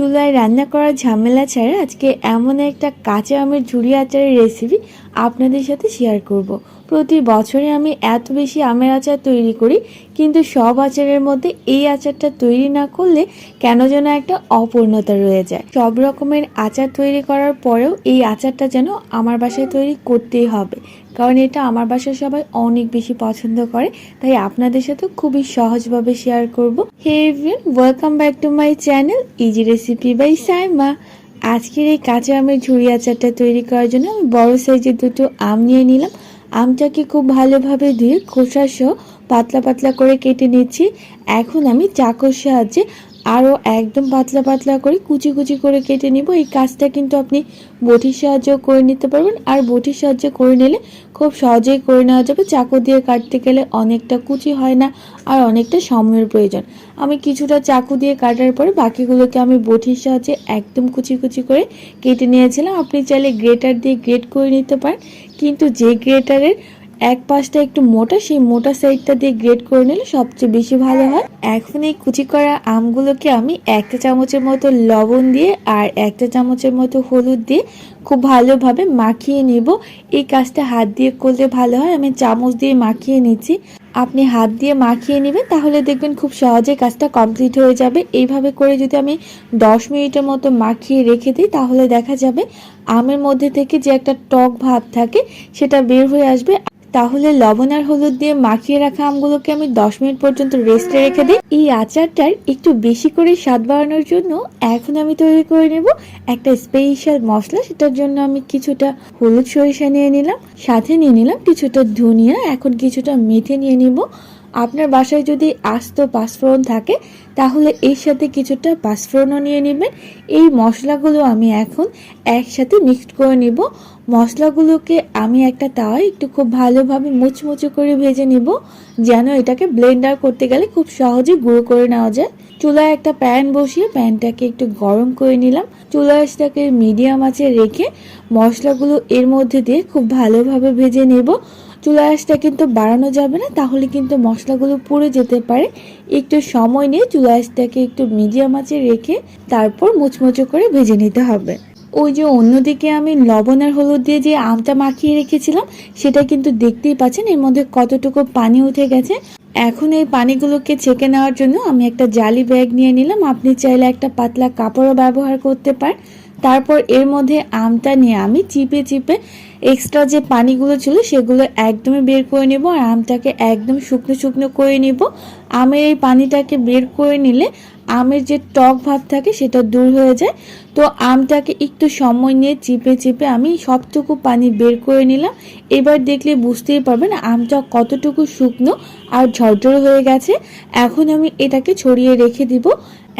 চুলায় রান্না করার ঝামেলা ছাড়া আজকে এমন একটা কাঁচা আমের ঝুড়ি আচারের রেসিপি আপনাদের সাথে শেয়ার করব। প্রতি বছরে আমি এত বেশি আমের আচার তৈরি করি, কিন্তু সব আচারের মধ্যে এই আচারটা তৈরি না করলে কেন যেন একটা অপূর্ণতা রয়ে যায় সব রকমের আচার তৈরি করার পরেও এই আচারটা যেন আমার বাসায় তৈরি করতেই হবে কারণ এটা আমার বাসায় সবাই অনেক বেশি পছন্দ করে, তাই আপনাদের সাথে খুবই সহজভাবে শেয়ার করব। Hey everyone welcome back to my channel easy recipe by Saima আজকের এই কাঁচা আমের ঝুড়ি আচারটা তৈরি করার জন্য আমি বড় সাইজের দুটো আম নিয়ে নিলাম। আমটাকে খুব ভালোভাবে ধুয়ে খোসা সহ পাতলা পাতলা করে কেটে নিচ্ছি। এখন আমি চাকর সাহায্যে আরও একদম পাতলা পাতলা করে কুচি কুচি করে কেটে নিব। এই কাজটা কিন্তু আপনি বটির সাহায্যেও করে নিতে পারবেন। আর বটির সাহায্যে করে নিলে খুব সহজেই করে নেওয়া যাবে। চাকু দিয়ে কাটতে গেলে অনেকটা কুচি হয় না আর অনেকটা সময়ের প্রয়োজন। আমি কিছুটা চাকু দিয়ে কাটার পরে বাকিগুলোকে আমি বটির সাহায্যে একদম কুচি কুচি করে কেটে নিয়েছিলাম। আপনি চাইলে গ্রেটার দিয়ে গ্রেট করে নিতে পারেন। কিন্তু যে গ্রেটারের এক পাশটা একটু মোটা, সেই মোটা সাইডটা দিয়ে গ্রেট করে নিলে সবচেয়ে বেশি ভালো হয়। এখন এই কুচি করা আমগুলোকে আমি একটা চামচের মতো লবণ দিয়ে আর একটা চামচের মতো হলুদ দিয়ে খুব ভালোভাবে মাখিয়ে নিব। এই কাজটা হাত দিয়ে করলে ভালো হয়, আমি চামচ দিয়ে মাখিয়ে নিচ্ছি। আপনি হাত দিয়ে মাখিয়ে নেবেন, তাহলে দেখবেন খুব সহজে কাজটা কমপ্লিট হয়ে যাবে। এইভাবে করে যদি আমি দশ মিনিটের মতো মাখিয়ে রেখে দিই, তাহলে দেখা যাবে আমের মধ্যে থেকে যে একটা টক ভাব থাকে, সেটা বের হয়ে আসবে। তাহলে লবণ আর হলুদ দিয়ে মাখিয়ে রাখা আমগুলোকে আমি দশ মিনিট পর্যন্ত রেস্টে রেখে দিই। এই আচারটার একটু বেশি করে স্বাদ বাড়ানোর জন্য এখন আমি তৈরি করে নেব একটা স্পেশাল মশলা। সেটার জন্য আমি কিছুটা হলুদ সরিষা নিয়ে নিলাম, সাথে নিয়ে নিলাম কিছুটা ধনিয়া, এখন কিছুটা মেথি নিয়ে নিব। আপনার বাসায় যদি আস্ত পাঁচফোড়ন থাকে, তাহলে এর সাথে কিছুটা পাঁচফোড়নও নিয়ে নেবেন। এই মশলাগুলো আমি এখন একসাথে মিক্সড করে নিব। মশলাগুলোকে আমি একটা তাওয়ায় একটু খুব ভালোভাবে মুচমুচে করে ভেজে নিব, যেন এটাকে ব্লেন্ডার করতে গেলে খুব সহজে গুঁড়ো করে নেওয়া যায়। চুলায় একটা প্যান বসিয়ে প্যানটাকে একটু গরম করে নিলাম। চুলাটাকে মিডিয়াম আঁচে রেখে মশলাগুলো এর মধ্যে দিয়ে খুব ভালোভাবে ভেজে নেব। চুলা আঁচটা কিন্তু বাড়ানো যাবে না, তাহলে কিন্তু মশলাগুলো পুড়ে যেতে পারে। একটু সময় নিয়ে চুলা আঁচটাকে একটু মিডিয়াম আঁচে রেখে তারপর মুচমুচো করে ভেজে নিতে হবে। ওই যে অন্যদিকে আমি লবণ আর হলুদ দিয়ে যে আমটা মাখিয়ে রেখেছিলাম, সেটা কিন্তু দেখতেই পাচ্ছেন, এর মধ্যে কতটুকু পানি উঠে গেছে। এখন এই পানিগুলোকে ছেঁকে নেওয়ার জন্য আমি একটা জালি ব্যাগ নিয়ে নিলাম। আপনি চাইলে একটা পাতলা কাপড়ও ব্যবহার করতে পারেন তারপর এর মধ্যে আমটা নিয়ে আমি চিপে চিপে এক্সট্রা যে পানিগুলো ছিল সেগুলো একদমই বের করে নেব আর আমটাকে একদম শুকনো শুকনো করে নেব। আমের এই পানিটাকে বের করে নিলে আমের যে টক ভাব থাকে সেটা দূর হয়ে যায়। তো আমটাকে একটু সময় নিয়ে চিপে চিপে আমি সবটুকু পানি বের করে নিলাম। এবার দেখলে বুঝতেই পারবেন আমটা কতটুকু শুকনো আর ঝরঝর হয়ে গেছে। এখন আমি এটাকে ছড়িয়ে রেখে দিব।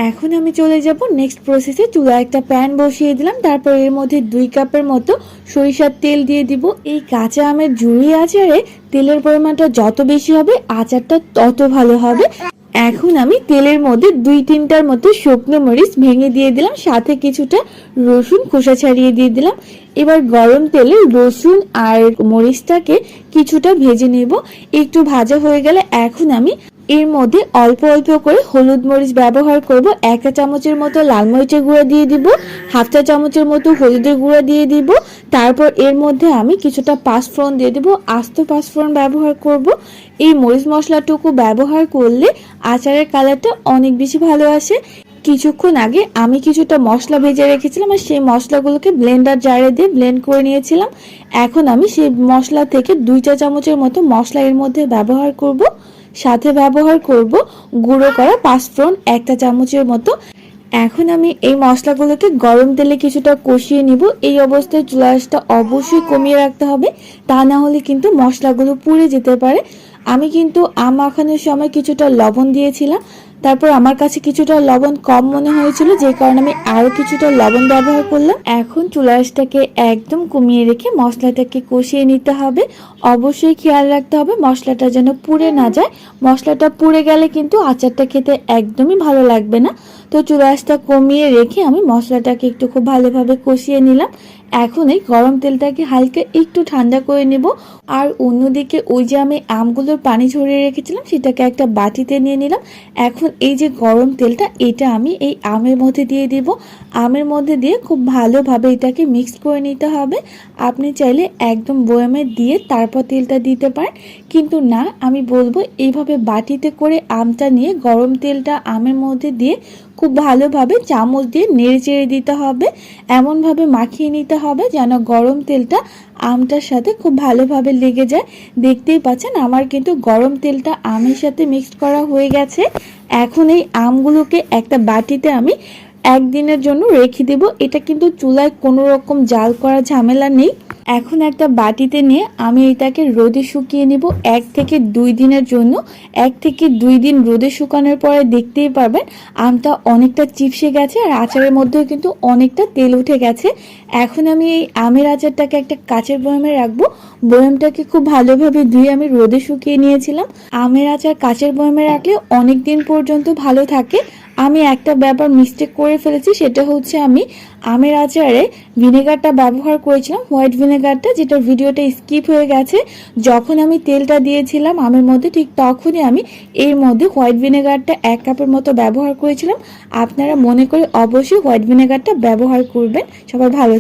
এখন আমি চলে যাব নেক্সট প্রসেসে চুলা একটা প্যান বসিয়ে দিলাম। তারপর এর মধ্যে দুই কাপের মতো সরিষার তেল দিয়ে দিব। এই কাঁচা আমের ঝুড়ি আচারে তেলের পরিমাণটা যত বেশি হবে, আচারটা তত ভালো হবে। এখন আমি তেলের মধ্যে দুই তিনটার মতো শুকনো মরিচ ভেঙে দিয়ে দিলাম। সাথে কিছুটা রসুন খোসা ছাড়িয়ে দিয়ে দিলাম। এবার গরম তেলে রসুন আর মরিচটাকে কিছুটা ভেজে নেব। একটু ভাজা হয়ে গেলে এখন আমি এর মধ্যে অল্প অল্প করে হলুদ মরিচ ব্যবহার করব। এক চামচের মতো লাল মরিচের গুঁড়া দিয়ে দিব, হাফ চা চামচের মতো হলুদের গুঁড়া দিয়ে দিব। তারপর এর মধ্যে আমি কিছুটা পাঁচফোড়ন দিয়ে দেবো, আস্ত পাঁচফোড়ন ব্যবহার করব। এই মরিচ মশলাটুকু ব্যবহার করলে আচারের কালারটা অনেক বেশি ভালো আসে। কিছুক্ষণ আগে আমি কিছুটা মশলা ভেজে রেখেছিলাম আর সেই মশলাগুলোকে ব্লেন্ডার জারে দিয়ে ব্লেন্ড করে নিয়েছিলাম। এখন আমি সেই মশলা থেকে দুই চা চামচের মতো মশলা এর মধ্যে ব্যবহার করব। সাথে ব্যবহার করব গুঁড়ো করা পাঁচফোড়ন একটা চামচের মতো। এখন আমি এই মশলাগুলোকে গরম তেলে কিছুটা কষিয়ে নিব। এই অবস্থায় চুলাশটা অবশ্যই কমিয়ে রাখতে হবে। তা না হলে কিন্তু মশলাগুলো পুড়ে যেতে পারে। আমি কিন্তু আম মাখানোর সময় কিছুটা লবণ দিয়েছিলাম। তারপর আমার কাছে কিছুটা লবণ কম মনে হয়েছিল, যে কারণে আমি আরও কিছুটা লবণ ব্যবহার করলাম। এখন চুলাশটাকে একদম কমিয়ে রেখে মশলাটাকে কষিয়ে নিতে হবে। অবশ্যই খেয়াল রাখতে হবে মশলাটা যেন পুড়ে না যায়। মশলাটা পুড়ে গেলে কিন্তু আচারটা খেতে একদমই ভালো লাগবে না। তো চুলাশটা কমিয়ে রেখে আমি মশলাটাকে একটু খুব ভালোভাবে কষিয়ে নিলাম। এখন এই গরম তেলটাকে হালকা একটু ঠান্ডা করে নেব। আর অন্যদিকে ওই যে আমি আমগুলোর পানি ঝরিয়ে রেখেছিলাম, সেটাকে একটা বাটিতে নিয়ে নিলাম। এখন এই যে গরম তেলটা, এটা আমি এই আমের মধ্যে দিয়ে দিব। আমের মধ্যে দিয়ে খুব ভালোভাবে এটাকে মিক্স করে নিতে হবে। আপনি চাইলে একদম বয়ামে দিয়ে তারপর তেলটা দিতে পারেন। কিন্তু না, আমি বলব এইভাবে বাটিতে করে আমটা নিয়ে গরম তেলটা আমের মধ্যে দিয়ে খুব ভালোভাবে চামচ দিয়ে নেড়ে চেড়ে দিতে হবে। এমনভাবে মাখিয়ে নিতে হবে যেন গরম তেলটা আমটার সাথে খুব ভালোভাবে লেগে যায়। দেখতেই পাচ্ছেন, আমার কিন্তু গরম তেলটা আমের সাথে মিক্সড করা হয়ে গেছে। এখন এই আমগুলোকে একটা বাটিতে আমি একদিনের জন্য রেখে দেব। এটা কিন্তু চুলায় কোনো রকম জাল করা ঝামেলা নেই। এখন একটা বাটিতে নিয়ে আমি এটাকে রোদে শুকিয়ে নিব। এক থেকে দুই দিনের জন্য। এক থেকে দুই দিন রোদে শুকানোর পরে দেখতেই পারবেন, আমটা অনেকটা চিপসে গেছে আর আচারের মধ্যেও কিন্তু অনেকটা তেল উঠে গেছে। এখন আমি এই আমের আচারটাকে একটা কাচের বয়ামে রাখব। বয়ামটাকে খুব ভালোভাবে ধুয়ে আমি রোদে শুকিয়ে নিয়েছিলাম। আমের আচার কাচের বয়ামে রাখলে অনেক দিন পর্যন্ত ভালো থাকে। আমি একটা ব্যাপার মিস্টেক করে ফেলেছি, সেটা হচ্ছে আমি আমের আচারে ভিনেগারটা ব্যবহার করেছিলাম হোয়াইট ভিনেগারটা যেটা ভিডিওটা স্কিপ হয়ে গেছে। যখন আমি তেলটা দিয়েছিলাম আমের মধ্যে, ঠিক তখনই আমি এর মধ্যে হোয়াইট ভিনেগারটা এক কাপের মতো ব্যবহার করেছিলাম। আপনারা মনে করে অবশ্যই হোয়াইট ভিনেগারটা ব্যবহার করবেন। সবাই ভালো